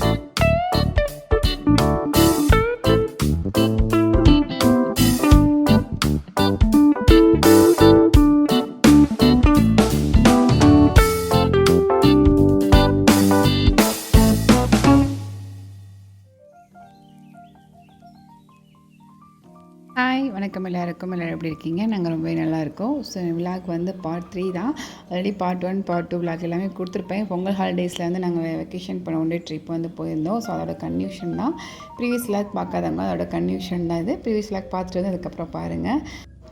Thank you. Hi வணக்கம் எல்லாருக்கும். எல்லோரும் எப்படி இருக்கீங்க? நாங்கள் ரொம்பவே நல்லா இருக்கோம் ஸோ விழாக் வந்து பார்ட் த்ரீ தான். Already part one part two விழாக் எல்லாமே கொடுத்துருப்பேன். பொங்கல் ஹாலிடேஸில் வந்து நாங்கள் வெக்கேஷன் பண்ண ஒன்றே ட்ரிப் வந்து போயிருந்தோம். ஸோ அதோட கன்யூஷன் தான். ப்ரீவியஸ் விழாக் பார்க்காதவங்க அதோட கன்யூஷன் தான் இது. ப்ரீவியஸ் விழாக் பார்த்துட்டு வந்து அதுக்கப்புறம் பாருங்கள்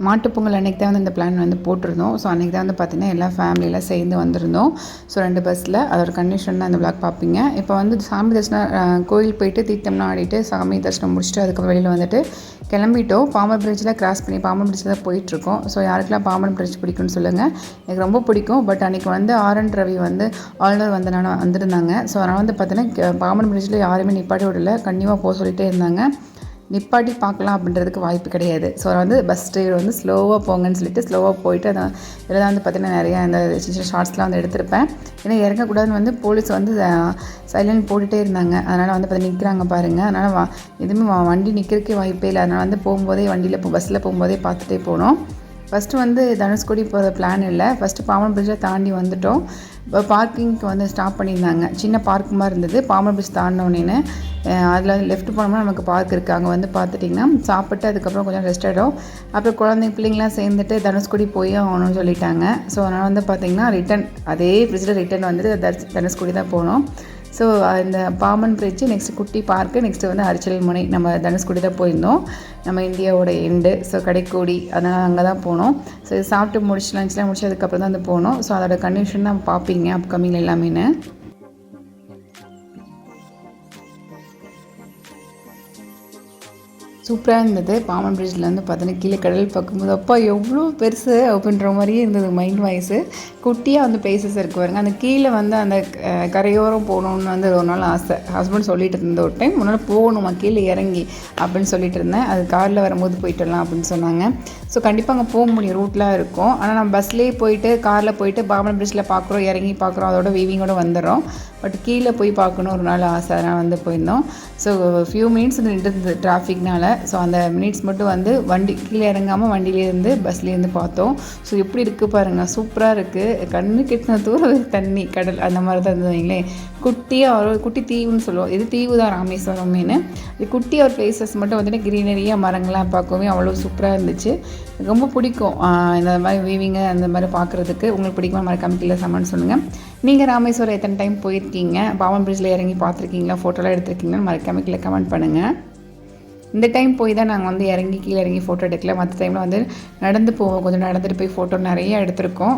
மாட்டுப்பொங்கல் அன்றைக்கி தான் வந்து இந்த பிளான் வந்து போட்டிருந்தோம். ஸோ அன்றைக்கி தான் வந்து பார்த்திங்கன்னா எல்லா ஃபேமிலியெலாம் சேர்ந்து வந்திருந்தோம். ஸோ ரெண்டு பஸ்ஸில் அதோட கண்டிஷன் தான் இந்த பிளாக் பார்ப்பீங்க இப்போ வந்து சாமி தரிசனம் கோயில் போயிட்டு தீர்த்தம்லாம் ஆடிட்டு சாமி தரிசனம் முடிச்சுட்டு அதுக்கப்புறம் வெளியில் வந்துட்டு கிளம்பிட்டோம். பாம்பன் பிரிட்ஜில் கிராஸ் பண்ணி பாம்பன் பிரிட்ஜில் தான் போயிட்டுருக்கோம். ஸோ யாருக்கெல்லாம் பாம்பன் பிரிட்ஜ் பிடிக்கும்னு சொல்லுங்கள் எனக்கு ரொம்ப பிடிக்கும். பட் அன்றைக்கி வந்து ஆர் ரவி வந்து ஆளுநர் வந்தனால வந்திருந்தாங்க. ஸோ அதனால் வந்து பார்த்தீங்கன்னா பாம்பன் பிரிட்ஜில் யாருமே நிப்பாட்டி விடல. கண்டிப்பாக போக சொல்லிகிட்டே இருந்தாங்க. நிப்பாட்டி பார்க்கலாம் அப்படின்றதுக்கு வாய்ப்பு கிடையாது. ஸோ வந்து பஸ் டிரைவர் வந்து ஸ்லோவாக போங்கன்னு சொல்லிட்டு ஸ்லோவாக போயிட்டு அதை இதில் தான் வந்து பார்த்திங்கன்னா நிறையா இந்த சின்ன சின்ன ஷார்ட்ஸ்லாம் வந்து எடுத்திருப்பேன். ஏன்னா இறங்கக்கூடாதுன்னு வந்து போலீஸ் வந்து சைலண்ட் போட்டுகிட்டே இருந்தாங்க. அதனால் வந்து பார்த்து நிற்கிறாங்க பாருங்கள் அதனால் வா எதுவுமே வண்டி நிற்கிறதுக்கே வாய்ப்பே இல்லை. அதனால் வந்து போகும்போதே வண்டியில் பஸ்ஸில் போகும்போதே பார்த்துட்டே போனோம். ஃபஸ்ட்டு வந்து தனுஷ்கோடி போகிற பிளான் இல்லை. ஃபஸ்ட்டு பாம்பன் பிரிட்ஜை தாண்டி வந்துட்டோம். இப்போ பார்க்கிங்க்கு வந்து ஸ்டாப் பண்ணியிருந்தாங்க. சின்ன பார்க் மாதிரி இருந்தது. பாம்பன் பிரிட்ஜ் தாண்டினோடனே அதில் லெஃப்ட் போனோம்னா நமக்கு பார்க் இருக்குது அங்கே வந்து பார்த்துட்டிங்கன்னா சாப்பிட்டு அதுக்கப்புறம் கொஞ்சம் ரெஸ்ட் ஆகிடும் அப்புறம் குழந்தைங்க பிள்ளைங்களாம் சேர்ந்துட்டு தனுஷ்கோடி போய் ஆகணும்னு சொல்லிட்டாங்க. ஸோ அதனால் வந்து பார்த்திங்கன்னா ரிட்டன் அதே பிரிட்ஜில் ரிட்டன் வந்துட்டு தனுஷ்கோடி தான் போனோம். ஸோ இந்த பாம்பன் பிரிட்ஜ் நெக்ஸ்ட் குட்டி பார்க்கு நெக்ஸ்ட்டு வந்து அரிச்சல் முனை. நம்ம தனுஷ்குடி தான் போயிருந்தோம். நம்ம இந்தியாவோட எண்டு ஸோ கடைக்கோடி அதனால் அங்கே தான் போனோம். ஸோ இது சாப்பிட்டு முடிச்சு லஞ்ச்லாம் முடிச்சு அதுக்கப்புறம் தான் வந்து போனோம். ஸோ அதோட கண்டிஷன் தான் பார்ப்பீங்க அப்கமிங் எல்லாமே சூப்பராக இருந்தது. பாமன் பிரிட்ஜில் வந்து பார்த்தீங்கன்னா கீழே கடல் பார்க்கும்போது அப்பா எவ்வளோ பெருசு அப்படின்ற மாதிரியே இருந்தது மைண்ட் வாய்ஸு குட்டியாக வந்து பிளேசஸ் இருக்கு பாருங்க. அந்த கீழே வந்து அந்த கரையோரம் போகணுன்னு வந்து ஒரு நாள் ஆசை. ஹஸ்பண்ட் சொல்லிட்டு இருந்த ஒரு டைம் முன்னால் போகணுமா? கீழே இறங்கி அப்படின்னு சொல்லிட்டு இருந்தேன். அது காரில் வரும்போது போயிட்டுலாம் அப்படின்னு சொன்னாங்க. ஸோ கண்டிப்பாக அங்கே போக முடியும். ரூட்லாம் இருக்கும். ஆனால் நம்ம பஸ்லேயே போயிட்டு காரில் போயிட்டு பாமன் பிரிட்ஜில் பார்க்குறோம் இறங்கி பார்க்குறோம் அதோட வீவிங்கோட வந்துடுறோம். பட் கீழே போய் பார்க்கணும் ஒரு நாள் ஆசை. அதனால் வந்து போயிருந்தோம். ஸோ ஃபியூ மினிட்ஸ் நின்று டிராஃபிக்னால் ஸோ அந்த மினிட்ஸ் மட்டும் வந்து வண்டி கீழே இறங்காமல் வண்டியிலேருந்து பஸ்லேருந்து பார்த்தோம். ஸோ எப்படி இருக்குது பாருங்கள் சூப்பராக இருக்குது கண்ணு கெட்டின தூரம் தண்ணி கடல் அந்த மாதிரி தான் இருந்ததுங்களேன் குட்டியாக ஒரு குட்டி தீவுன்னு சொல்லுவோம். இது தீவு தான் ராமேஸ்வரம் மீன் இது குட்டி ஒரு பிளேசஸ் மட்டும் வந்துட்டு க்ரீனரியாக மரங்கள்லாம் பார்க்கவே அவ்வளோ சூப்பராக இருந்துச்சு. ரொம்ப பிடிக்கும். இந்த மாதிரி வீவிங்க அந்த மாதிரி பார்க்குறதுக்கு. உங்களுக்கு பிடிக்குமா மறக்காம கீழே சமன்னு சொல்லுங்கள் நீங்கள் ராமேஸ்வரம் எத்தனை டைம் போயிருக்கீங்க? பாவன் பிரிட்ஜில் இறங்கி பார்த்துருக்கீங்களா? ஃபோட்டோலாம் எடுத்துருக்கீங்கன்னு மறக்காம கீழே கமெண்ட் பண்ணுங்கள் இந்த டைம் போய் தான் நாங்கள் வந்து இறங்கி கீழே இறங்கி ஃபோட்டோ எடுக்கல. மற்ற டைமில் வந்து நடந்து போவோம். கொஞ்சம் நடந்துட்டு போய் ஃபோட்டோ நிறைய எடுத்திருக்கோம்.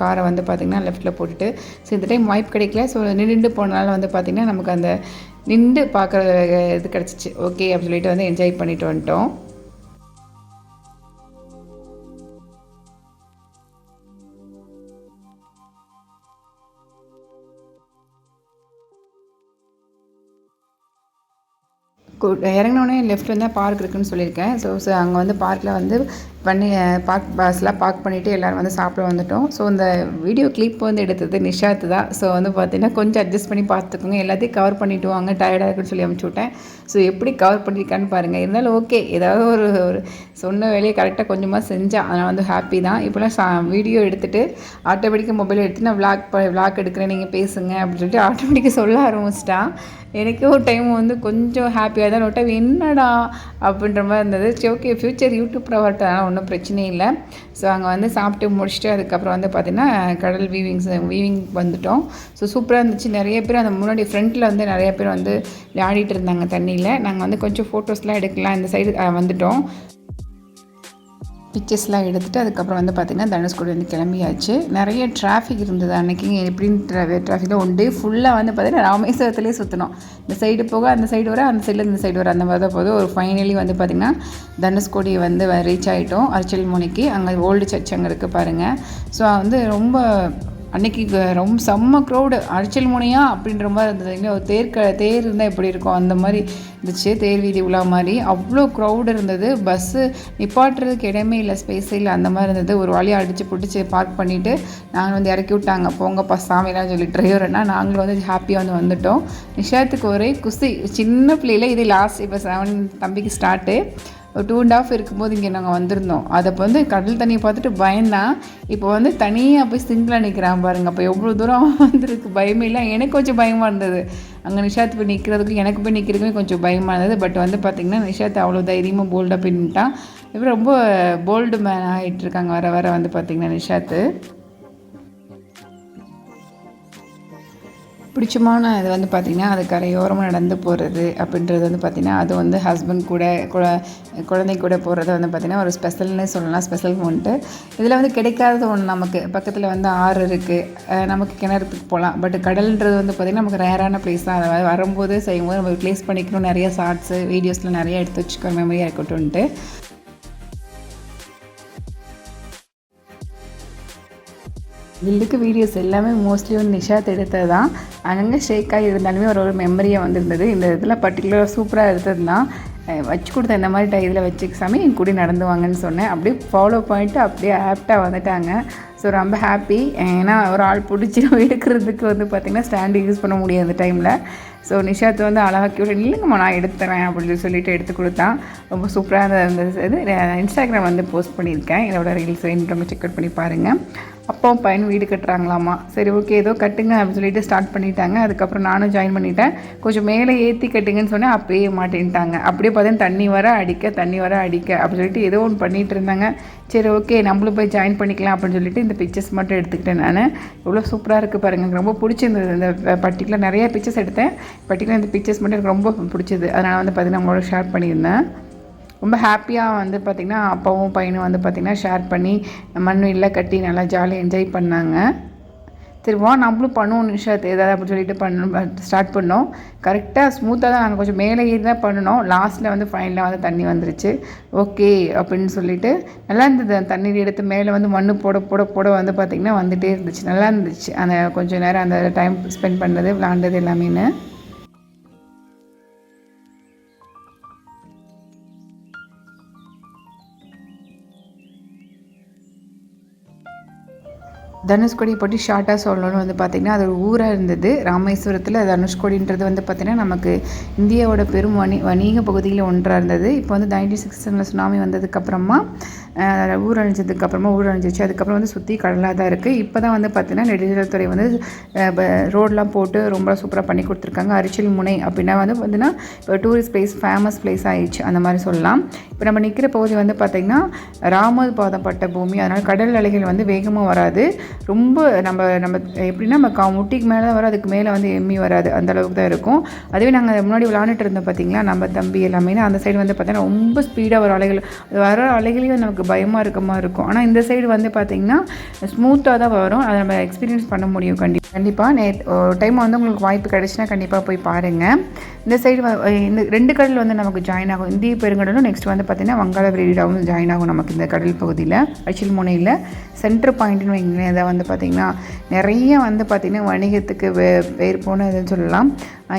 காரை வந்து பார்த்திங்கன்னா லெஃப்ட்டில் போட்டுட்டு. ஸோ இந்த டைம் வாய்ப்பு கிடைக்கல. ஸோ நின்று போனால வந்து பார்த்திங்கன்னா நமக்கு அந்த நின்று பார்க்குற இது கிடச்சிச்சு. ஓகே அப்படின்னு சொல்லிட்டு வந்து என்ஜாய் பண்ணிட்டு வந்துட்டோம். இறங்கினோடனே லெஃப்ட் வந்து பார்க் இருக்குதுன்னு சொல்லியிருக்கேன். ஸோ ஸோ அங்கே வந்து பார்க்கில் வந்து பண்ணி பார்க் பஸ்லாம் பார்க் பண்ணிவிட்டு எல்லோரும் வந்து சாப்பிட வந்துட்டோம். ஸோ இந்த வீடியோ கிளிப் வந்து எடுத்தது நிஷாத்து தான். ஸோ வந்து பார்த்திங்கன்னா கொஞ்சம் அட்ஜஸ்ட் பண்ணி பார்த்துக்கோங்க. எல்லாத்தையும் கவர் பண்ணிவிட்டு வாங்க. டயர்டாக இருக்குன்னு சொல்லி அமுச்சு விட்டேன் ஸோ எப்படி கவர் பண்ணியிருக்கான்னு பாருங்கள் இருந்தாலும் ஓகே ஏதாவது ஒரு ஒரு சொன்ன வேலையை கரெக்டாக கொஞ்சமாக செஞ்சால் அதனால் வந்து ஹாப்பி தான். இப்போலாம் சா வீடியோ எடுத்துகிட்டு ஆட்டோமேட்டிக்காக மொபைல் எடுத்து நான் விளாக் விளாக் எடுக்கிறேன். நீங்கள் பேசுங்க அப்படின்னு சொல்லிட்டு ஆட்டோமேட்டிக்காக சொல்ல ஆரம்பிச்சிட்டான் எனக்கு ஒரு டைம் வந்து கொஞ்சம் ஹாப்பியாக தான் நோட்டை என்னடா அப்படின்ற மாதிரி இருந்தது. சரி ஓகே ஃப்யூச்சர் யூடியூப் ப்ரவர்ட்டாக ஒன்றும் பிரச்சனை இல்லை. ஸோ அங்கே வந்து சாப்பிட்டு முடிச்சுட்டு அதுக்கப்புறம் வந்து பார்த்திங்கன்னா கடல் வீவிங்ஸ் வீவிங் வந்துட்டோம். ஸோ சூப்பராக இருந்துச்சு. நிறைய பேர் அந்த முன்னாடி ஃப்ரண்ட்டில் வந்து நிறைய பேர் வந்து விளையாடிட்டு இருந்தாங்க தண்ணியில். நாங்கள் வந்து கொஞ்சம் ஃபோட்டோஸ்லாம் எடுக்கலாம். இந்த சைடு வந்துட்டோம். பிக்சர்ஸ்லாம் எடுத்துகிட்டு அதுக்கப்புறம் வந்து பார்த்திங்கன்னா தனுஷ்கோடி வந்து கிளம்பியாச்சு. நிறைய டிராஃபிக் இருந்தது அன்றைக்கி எப்படின்னு டிராஃபிக்கில் ஒன் டே ஃபுல்லாக வந்து பார்த்திங்கன்னா ராமேஸ்வரத்துலேயே சுற்றணும் இந்த சைடு போக அந்த சைடு வர அந்த சைடில் இந்த சைடு வர அந்த மாதிரி தான் போது ஒரு ஃபைனலி வந்து பார்த்திங்கன்னா தனுஷ்கோடி வந்து ரீச் ஆகிட்டோம் அரிச்சல் முனிக்கு அங்கே ஓல்டு சர்ச் அங்கே இருக்குது பாருங்கள் ஸோ வந்து ரொம்ப அன்னைக்கு ரொம்ப செம்ம க்ரௌடு அரிச்சல் முனையா அப்படின்ற மாதிரி இருந்தது. இன்னும் தேர் க தேர் இருந்தால் எப்படி இருக்கும்? அந்த மாதிரி இருந்துச்சு. தேர் வீதி உலா மாதிரி. அவ்வளோ க்ரௌடு இருந்தது. பஸ்ஸு நிப்பாட்டுறதுக்கு இடமே இல்லை ஸ்பேஸ் இல்லை. அந்த மாதிரி இருந்தது. ஒரு வழியாக அடித்து பிடிச்சி பார்க் பண்ணிவிட்டு நாங்கள் வந்து இறக்கி விட்டாங்க. போங்கப்பா சாமிலாம் சொல்லி டிரைவர்னா நாங்களும் வந்து ஹாப்பியாக வந்து வந்துட்டோம். நிஷாத்துக்கு ஒரே குஸ்தி சின்ன பிள்ளையில இது லாஸ்ட் இப்போ செவன் தம்பிக்கு ஸ்டார்ட்டு ஒரு டூ அண்ட் ஆஃப் இருக்கும்போது இங்கே நாங்கள் வந்திருந்தோம். அதை இப்போ வந்து கடல் தண்ணியை பார்த்துட்டு பயந்தான் இப்போ வந்து தனியாக போய் சிங்கிளாக நிற்கிறான் பாருங்க. அப்போ எவ்வளோ தூரம் வந்திருக்கு? பயமே இல்லை. எனக்கு கொஞ்சம் பயமாக இருந்தது. அங்கே நிஷாத் போய் நிற்கிறதுக்கும் எனக்கு போய் நிற்கிறதுக்குமே கொஞ்சம் பயமாக இருந்தது. பட் வந்து பார்த்திங்கன்னா நிஷாத் அவ்வளோ தைரியமாக போல்டாக போய் நின்ட்டான் இப்போ ரொம்ப போல்டு மேன் ஆகிட்டு இருக்காங்க. வர வர வந்து பார்த்திங்கன்னா நிஷாத்து. பிடிச்சமான இது வந்து பார்த்திங்கன்னா அது கரையோரமாக நடந்து போகிறது அப்படின்றது வந்து பார்த்திங்கன்னா அது வந்து ஹஸ்பண்ட் கூட குழ- குழந்தை கூட போகிறது வந்து பார்த்திங்கன்னா ஒரு ஸ்பெஷல்னே சொல்லலாம். ஸ்பெஷல் ஒன்ட்டு இதில் வந்து கிடைக்காதது ஒன்று நமக்கு. பக்கத்தில் வந்து ஆறு இருக்குது நமக்கு கிணறுத்துக்கு போகலாம் பட் கடல்ன்றது வந்து பார்த்திங்கன்னா நமக்கு ரேரான பிளேஸ் தான். அதை வரும்போது செய்யும்போது நம்ம ப்ளேஸ் பண்ணிக்கணும். நிறைய ஷார்ட்ஸு வீடியோஸில் நிறைய எடுத்து வச்சுக்கிற மெமரியாக இருக்கட்டும்ன்ட்டு. வில்லுக்கு வீடியோஸ் எல்லாமே மோஸ்ட்லி வந்து நிஷாத் எடுத்தது தான் அங்கங்கே ஷேக்காக இருந்தாலுமே ஒரு ஒரு மெமரியாக வந்திருந்தது. இந்த இதில் பர்டிகுலராக சூப்பராக எடுத்தது தான் வச்சு கொடுத்த இந்த மாதிரி இதில் வச்சுக்க சாமி என் கூட நடந்து வாங்கன்னு சொன்னேன். அப்படியே ஃபாலோ பண்ணிட்டு அப்படியே ஆப்டாக வந்துட்டாங்க. ஸோ ரொம்ப ஹாப்பி ஏன்னா ஒரு ஆள் பிடிச்சி எடுக்கிறதுக்கு வந்து பார்த்திங்கன்னா ஸ்டாண்டு யூஸ் பண்ண முடியாது அந்த டைமில் ஸோ நிஷாத் வந்து அழகாக கியூட் இல்லைங்கம்மா நான் எடுத்துறேன் அப்படின்னு சொல்லிட்டு எடுத்து கொடுத்தான். ரொம்ப சூப்பராக இருந்தது இது. இன்ஸ்டாகிராம் வந்து போஸ்ட் பண்ணியிருக்கேன். என்னோடய ரீல்ஸ் வேணுன்றவங்க செக் அவுட் பண்ணி பாருங்கள் அப்பாவும் பையன் வீடு கட்டுறாங்களாமா? சரி ஓகே ஏதோ கட்டுங்க அப்படின்னு சொல்லிட்டு ஸ்டார்ட் பண்ணிட்டாங்க. அதுக்கப்புறம் நானும் ஜாயின் பண்ணிட்டேன். கொஞ்சம் மேலே ஏற்றி கட்டுங்கன்னு சொன்னேன் அப்பயே மாட்டேன்ட்டாங்க. அப்படியே பார்த்தீங்கன்னா தண்ணி வர அடிக்க தண்ணி வர அடிக்க அப்படின்னு சொல்லிட்டு ஏதோ ஒன்று பண்ணிட்டு இருந்தாங்க. சரி ஓகே நம்மளும் போய் ஜாயின் பண்ணிக்கலாம் அப்படின்னு சொல்லிட்டு இந்த பிக்சர்ஸ் மட்டும் எடுத்துக்கிட்டேன் நான். எவ்வளோ சூப்பராக இருக்குது பாருங்கள் எனக்கு ரொம்ப பிடிச்சிருந்தது இந்த பர்டிகுலர் நிறைய பிக்சர்ஸ் எடுத்தேன். பர்டிகுலர் இந்த பிக்சர்ஸ் மட்டும் எனக்கு ரொம்ப பிடிச்சது அதனால் வந்து பார்த்தீங்கன்னா உங்களோட ஷேர் பண்ணியிருந்தேன். ரொம்ப ஹாப்பியாக வந்து பார்த்திங்கன்னா அப்பாவும் பையனும் வந்து பார்த்திங்கன்னா ஷேர் பண்ணி மண்வெளியில் கட்டி நல்லா ஜாலியாக என்ஜாய் பண்ணாங்க. சரி வா நம்மளும் பண்ணுவோம் நிஷாத் ஏதாவது அப்படின்னு சொல்லிட்டு பண்ண ஸ்டார்ட் பண்ணோம். கரெக்டாக ஸ்மூத்தாக தான் நாங்கள் கொஞ்சம் மேலே ஏறி தான் பண்ணணும் லாஸ்ட்டில் வந்து ஃபைனலாக வந்து தண்ணி வந்துருச்சு. ஓகே அப்படின்னு சொல்லிட்டு நல்லா இருந்தது. அந்த தண்ணீர் எடுத்து மேலே வந்து மண் போட போட போட வந்து பார்த்திங்கன்னா வந்துகிட்டே இருந்துச்சு. நல்லா இருந்துச்சு. அந்த கொஞ்சம் நேரம் அந்த டைம் ஸ்பெண்ட் பண்ணது விளாண்டது எல்லாமேன்னு. தனுஷ்கோடியை பற்றி ஷார்ட்டாக சொல்லணும்னு வந்து பார்த்திங்கன்னா அது ஒரு ஊராக இருந்தது. ராமேஸ்வரத்தில் தனுஷ்கோடின்றது வந்து பார்த்திங்கன்னா நமக்கு இந்தியாவோட பெரும் வணி வணிக பகுதியில் ஒன்றாக இருந்தது. இப்போ வந்து நைன்டீன் சிக்ஸ்டில் சுனாமி வந்ததுக்கப்புறமா ஊர் அழிஞ்சதுக்கப்புறமா ஊர் அழிஞ்சிச்சு. அதுக்கப்புறம் வந்து சுற்றி கடலாக தான் இருக்குது இப்போ தான் வந்து பார்த்திங்கன்னா நெடுஞ்சாலைத்துறை வந்து ரோடெலாம் போட்டு ரொம்ப சூப்பராக பண்ணி கொடுத்துருக்காங்க. அரிச்சல் முனை அப்படின்னா வந்து பார்த்திங்கன்னா இப்போ டூரிஸ்ட் பிளேஸ் ஃபேமஸ் பிளேஸ் ஆகிடுச்சு அந்த மாதிரி சொல்லலாம். இப்போ நம்ம நிற்கிற பகுதி வந்து பார்த்திங்கன்னா ராமர் பாதம் பட்ட பூமி. அதனால் கடல் அலைகள் வந்து வேகமாக வராது. ரொம்ப நம்ம நம்ம எப்படின்னா நம்ம கா முட்டிக்கு மேலே தான் வரும் அதுக்கு மேலே வந்து எம்மி வராது. அந்த அளவுக்கு தான் இருக்கும். அதுவே நாங்கள் முன்னாடி விளாண்டுட்டு இருந்தோம் பார்த்தீங்களா நம்ம தம்பி எல்லாமே. அந்த சைடு வந்து பார்த்தீங்கன்னா ரொம்ப ஸ்பீடாக வர அலைகள் வர அலைகளையும் நமக்கு பயமாக இருக்க மாதிரி இருக்கும். ஆனால் இந்த சைடு வந்து பார்த்திங்கன்னா ஸ்மூத்தாக தான் வரும். அதை நம்ம எக்ஸ்பீரியன்ஸ் பண்ண முடியும் கண்டிப்பாக கண்டிப்பாக நே ஒரு டைம் வந்து உங்களுக்கு வாய்ப்பு கிடைச்சின்னா கண்டிப்பாக போய் பாருங்கள் இந்த சைடு இந்த ரெண்டு கடல் வந்து நமக்கு ஜாயின் ஆகும். இந்திய பெருங்கடலும் நெக்ஸ்ட் வந்து பார்த்திங்கன்னா வங்காள விரிடாவும் ஜாயின் ஆகும் நமக்கு இந்த கடல் பகுதியில் அச்சில் முனையில். சென்டர் பாயிண்ட்னு வைங்களேன் இதை வந்து பார்த்திங்கன்னா நிறைய வந்து பார்த்திங்கன்னா வணிகத்துக்கு வே வேறு போன இதுன்னு சொல்லலாம்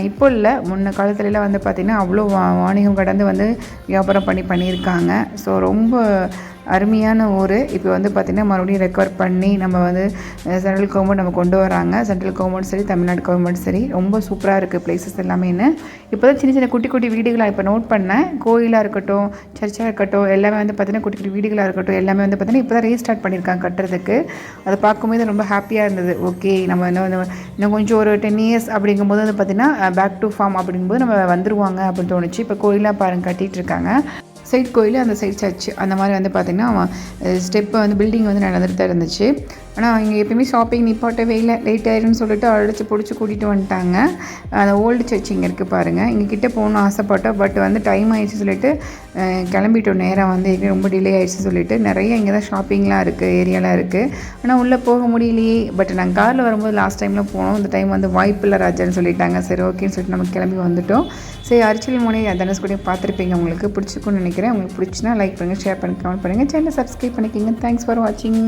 இப்போ இல்லை முன்ன காலத்துலலாம் வந்து பார்த்திங்கன்னா அவ்வளோ வா வாணிகம் கடந்து வந்து வியாபாரம் பண்ணி பண்ணியிருக்காங்க. ஸோ ரொம்ப அருமையான ஊர். இப்போ வந்து பார்த்திங்கன்னா மறுபடியும் ரெக்கவர் பண்ணி நம்ம வந்து சென்ட்ரல் கவர்மெண்ட் நம்ம கொண்டு வராங்க. சென்ட்ரல் கவர்மெண்ட் சரி தமிழ்நாடு கவர்மெண்ட் சரி ரொம்ப சூப்பராக இருக்குது பிளேசஸ் எல்லாமேன்னு இப்போ தான் சின்ன சின்ன குட்டி குட்டி வீடுகளாக இப்போ நோட் பண்ணேன். கோயிலாக இருக்கட்டும் சர்ச்சாக இருக்கட்டும் எல்லாமே வந்து பார்த்திங்கன்னா குட்டி குட்டி வீடுகளாக இருக்கட்டும் எல்லாமே வந்து பார்த்திங்கன்னா இப்போ தான் ரீஸ்டார்ட் பண்ணியிருக்காங்க கட்டுறதுக்கு. அதை பார்க்கும்போது ரொம்ப ஹாப்பியாக இருந்தது. ஓகே நம்ம இன்னும் இன்னும் கொஞ்சம் ஒரு டென் இயர்ஸ் அப்படிங்கும்போது வந்து பார்த்திங்கன்னா பேக் டு ஃபார்ம் அப்படிங்கும்போது நம்ம வந்துருவாங்க அப்படின்னு தோணுச்சு. இப்போ கோயிலாக பாருங்க கட்டிகிட்டு இருக்காங்க. சைட் கோயில் அந்த சைட் சர்ச் அந்த மாதிரி வந்து பார்த்திங்கன்னா ஸ்டெப்பை வந்து பில்டிங் வந்து நடந்துட்டு தான் இருந்துச்சு. ஆனால் இங்கே எப்பயுமே ஷாப்பிங் நிப்பாட்டவே இல்லை. லேட் ஆயிரும்னு சொல்லிட்டு அழைச்சி பிடிச்சி கூட்டிகிட்டு வந்துட்டாங்க. அந்த ஓல்டு சர்ச் இங்கே இருக்குது பாருங்கள் இங்கே கிட்டே போகணும்னு ஆசைப்பட்டோம். பட் வந்து டைம் ஆயிடுச்சு சொல்லிட்டு கிளம்பிட்டோம். நேரம் வந்து எங்க ரொம்ப டிலே ஆயிடுச்சு சொல்லிட்டு. நிறைய இங்கே தான் ஷாப்பிங்லாம் இருக்குது ஏரியாலாம் இருக்குது ஆனால் உள்ளே போக முடியலையே. பட் நாங்கள் காரில் வரும்போது லாஸ்ட் டைமில் போனோம். இந்த டைம் வந்து வாய்ப்பு இல்லை ராஜான்னு சொல்லிட்டாங்க. சரி ஓகேன்னு சொல்லிட்டு நம்ம கிளம்பி வந்துட்டோம். சரி அரிச்சல் முனைய தனஸ் கூட பார்த்துருப்பீங்க. உங்களுக்கு பிடிச்சிக்கும்னு நினைக்கிறேன். உங்களுக்கு பிடிச்சினா லைக் பண்ணுங்கள் ஷேர் பண்ணி கமெண்ட் பண்ணுங்கள் சேனலை சப்ஸ்கிரைப் பண்ணிக்கிங்க. தேங்க்ஸ் ஃபார் வாட்சிங்